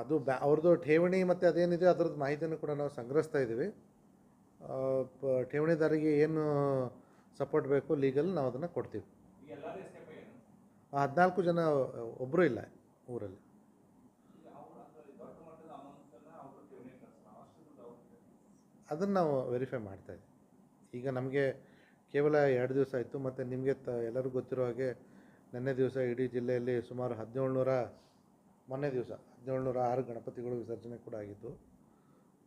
ಅದು ಬ್ಯಾ, ಅವ್ರದ್ದು ಠೇವಣಿ ಮತ್ತು ಅದೇನಿದೆ ಅದ್ರದ್ದು ಮಾಹಿತಿಯನ್ನು ಕೂಡ ನಾವು ಸಂಗ್ರಹಿಸ್ತಾ ಇದ್ದೀವಿ. ಠೇವಣಿದಾರಿಗೆ ಏನು ಸಪೋರ್ಟ್ ಬೇಕು, ಲೀಗಲ್ ನಾವು ಅದನ್ನು ಕೊಡ್ತೀವಿ. ಹದಿನಾಲ್ಕು ಜನ ಒಬ್ಬರು ಇಲ್ಲ ಊರಲ್ಲಿ. ಅದನ್ನು ನಾವು ವೆರಿಫೈ ಮಾಡ್ತಾ ಇದ್ದೀವಿ. ಈಗ ನಮಗೆ ಕೇವಲ ಎರಡು ದಿವಸ ಆಯಿತು, ಮತ್ತು ನಿಮಗೆ ತ, ಎಲ್ಲರಿಗೂ ಗೊತ್ತಿರೋ ಹಾಗೆ, ನಿನ್ನೆ ದಿವಸ ಇಡೀ ಜಿಲ್ಲೆಯಲ್ಲಿ ಸುಮಾರು ಹದಿನೇಳುನೂರ ಮೊನ್ನೆ ದಿವಸ ಹದಿನೇಳುನೂರ ಆರು ಗಣಪತಿಗಳು ವಿಸರ್ಜನೆ ಕೂಡ ಆಗಿದ್ದು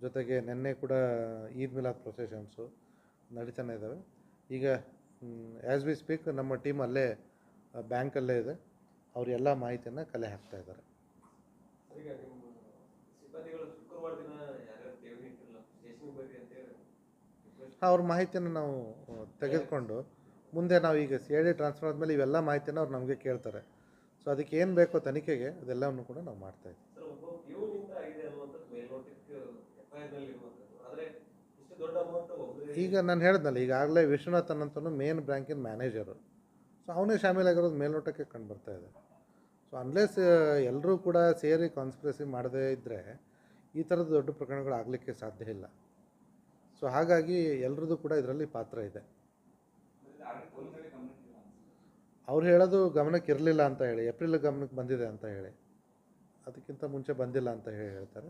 ಜೊತೆಗೆ ನಿನ್ನೆ ಕೂಡ ಈದ್ ಮಿಲಾದ್ ಪ್ರೊಸೆಷನ್ಸು ನಡೀತಾನೆ ಇದ್ದಾವೆ ಈಗ ಆ್ಯಸ್ ವಿ ಸ್ಪೀಕ್ ನಮ್ಮ ಟೀಮ್ ಅಲ್ಲೇ ಬ್ಯಾಂಕಲ್ಲೇ ಇದೆ. ಅವ್ರು ಎಲ್ಲ ಮಾಹಿತಿಯನ್ನು ಕಲೆ ಹಾಕ್ತಾ ಇದ್ದಾರೆ. ಅವ್ರ ಮಾಹಿತಿಯನ್ನು ನಾವು ತೆಗೆದುಕೊಂಡು ಮುಂದೆ ನಾವು ಈಗ ಸಿ ಐ ಡಿ ಟ್ರಾನ್ಸ್ಫರ್ ಆದಮೇಲೆ ಇವೆಲ್ಲ ಮಾಹಿತಿಯನ್ನು ಅವ್ರು ನಮಗೆ ಕೇಳ್ತಾರೆ. ಸೊ ಅದಕ್ಕೆ ಏನು ಬೇಕೋ ತನಿಖೆಗೆ ಅದೆಲ್ಲವನ್ನು ಕೂಡ ನಾವು ಅಮೌಂಟ್ ಒಬ್ಬರೇ ಈಗ ನಾನು ಹೇಳಿದ್ನಲ್ಲ ಈಗಾಗಲೇ ವಿಶ್ವನಾಥನ್ ಅಂತಲೂ ಮೇನ್ ಬ್ಯಾಂಕಿನ ಮ್ಯಾನೇಜರು ಸೊ ಅವನೇ ಶಾಮೀಲಾಗಿರೋದು ಮೇಲ್ನೋಟಕ್ಕೆ ಕಂಡು ಬರ್ತಾ ಇದೆ. ಸೊ ಅನ್ಲೆಸ್ ಎಲ್ಲರೂ ಕೂಡ ಸೇರಿ ಕಾನ್ಸ್ಪಿರಸಿ ಮಾಡದೇ ಇದ್ದರೆ ಈ ಥರದ ದೊಡ್ಡ ಪ್ರಕರಣಗಳು ಆಗಲಿಕ್ಕೆ ಸಾಧ್ಯ ಇಲ್ಲ. ಸೊ ಹಾಗಾಗಿ ಎಲ್ರದ್ದು ಕೂಡ ಇದರಲ್ಲಿ ಪಾತ್ರ ಇದೆ. ಅವ್ರು ಹೇಳೋದು ಗಮನಕ್ಕೆ ಇರಲಿಲ್ಲ ಅಂತ ಹೇಳಿ ಏಪ್ರಿಲ್ ಗಮನಕ್ಕೆ ಬಂದಿದೆ ಅಂತ ಹೇಳಿ. ಅದಕ್ಕಿಂತ ಮುಂಚೆ ಬಂದಿಲ್ಲ ಅಂತ ಹೇಳಿ ಹೇಳ್ತಾರೆ.